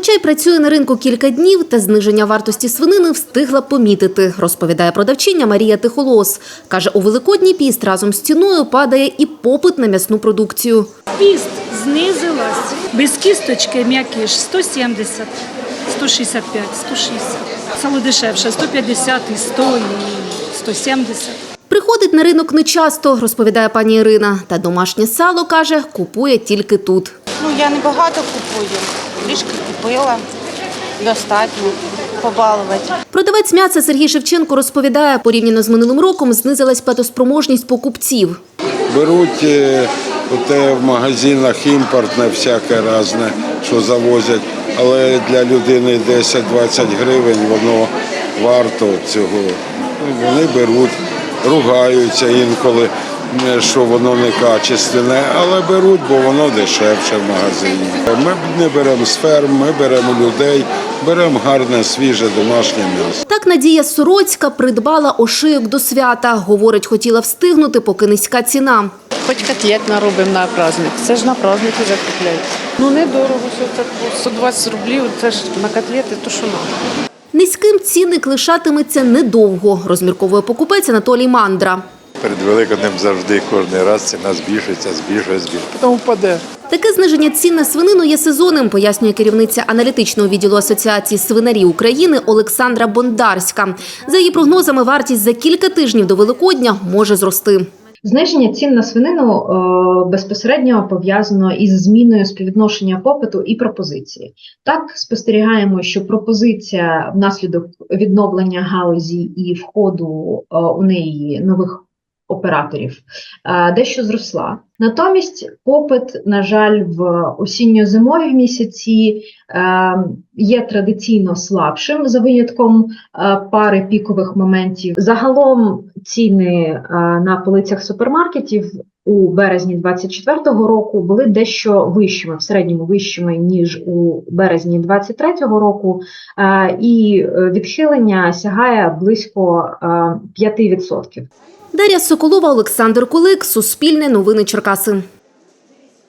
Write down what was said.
Хоча й працює на ринку кілька днів, та зниження вартості свинини встигла помітити, розповідає продавчиня Марія Тихолос. Каже, у Великодній піст разом з ціною падає і попит на м'ясну продукцію. Піст знизилась. Без кісточки м'якіш 170, 165, 160. Сало дешевше 150, і 100, і 170. Приходить на ринок нечасто, розповідає пані Ірина. Та домашнє сало, каже, купує тільки тут. Ну, я не багато купую. Трішки купила. Достатньо побалувати. Продавець м'яса Сергій Шевченко розповідає, порівняно з минулим роком знизилась платоспроможність покупців. Беруть е, оте в магазинах імпортне всяке разне, що завозять, але для людини 10-20 гривень воно варто цього. Ну, Вони беруть, ругаються інколи, що воно не качественне, але беруть, бо воно дешевше в магазині. Ми не беремо з ферм, ми беремо людей, беремо гарне, свіже домашнє м'ясо. Так Надія Сороцька придбала ошийок до свята. Говорить, хотіла встигнути, поки низька ціна. Хоч котлет наробимо на праздник. Це ж на праздник вже купляють. Ну недорого, все це 120 рублів, це ж на котлети, то що нам. Низьким цінник лишатиметься недовго, розмірковує покупець Анатолій Мандра. Перед Великоднем завжди кожен раз ціна збільшується, збільшує, збільшує. Потім впаде. Таке зниження цін на свинину є сезонним, пояснює керівниця аналітичного відділу Асоціації свинарів України Олександра Бондарська. За її прогнозами, вартість за кілька тижнів до Великодня може зрости. Зниження цін на свинину е, безпосередньо пов'язано із зміною співвідношення попиту і пропозиції. Так спостерігаємо, що пропозиція внаслідок відновлення галузі і входу е, у неї нових операторів е, дещо зросла. Натомість попит, на жаль, в осінньо-зимові місяці е, є традиційно слабшим за винятком е, пари пікових моментів. Загалом ціни на полицях супермаркетів у березні 2024 року були дещо вищими, в середньому вищими ніж у березні 2023 року, і відхилення сягає близько е, 5%. Дар'я Соколова, Олександр Кулик, Суспільне новини Черкаси.